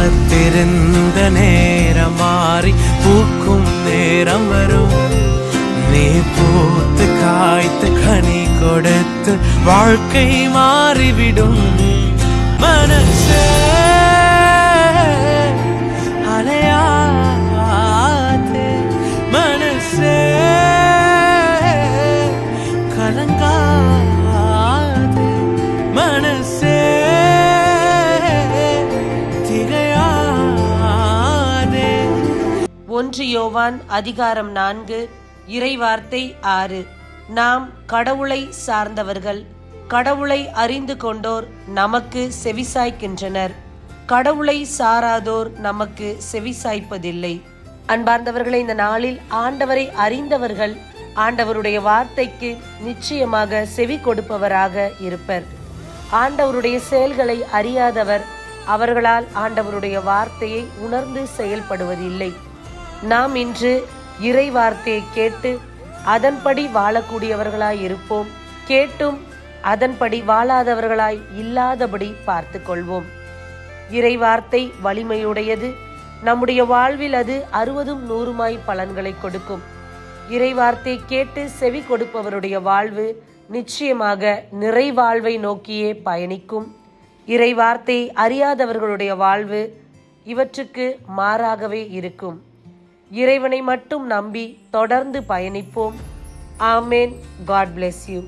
காத்திருந்த நேரம் மாறி பூக்கும் நேரம் வரும். நீ பூத்து காய்த்து கனி கொடுத்து வாழ்க்கை மாறிவிடும். மனசு ஒன்று யோவான் அதிகாரம் நான்கு இறைவார்த்தை ஆறு. நாம் கடவுளை சார்ந்தவர்கள் கடவுளை அறிந்து கொண்டோர் நமக்கு செவிசாய்க்கின்றனர். கடவுளை சாராதோர் நமக்கு செவிசாய்ப்பதில்லை. அன்பார்ந்தவர்களை இந்த நாளில் ஆண்டவரை அறிந்தவர்கள் ஆண்டவருடைய வார்த்தைக்கு நிச்சயமாக செவி கொடுப்பவராக இருப்பர். ஆண்டவருடைய செயல்களை அறியாதவர் அவர்களால் ஆண்டவருடைய வார்த்தையை உணர்ந்து செயல்படுவதில்லை. நாம் இன்று இறை வார்த்தையை கேட்டு அதன்படி வாழக்கூடியவர்களாய் இருப்போம். கேட்டும் அதன்படி வாழாதவர்களாய் இல்லாதபடி பார்த்து கொள்வோம். இறை வார்த்தை வலிமையுடையது. நம்முடைய வாழ்வில் அது அறுபதும் நூறுமாய் பலன்களை கொடுக்கும். இறை வார்த்தை கேட்டு செவி கொடுப்பவருடைய வாழ்வு நிச்சயமாக நிறைவாழ்வை நோக்கியே பயணிக்கும். இறை வார்த்தை அறியாதவர்களுடைய வாழ்வு இவற்றுக்கு மாறாகவே இருக்கும். இறைவனை மட்டும் நம்பி தொடர்ந்து பயணிப்போம். ஆமேன். God bless you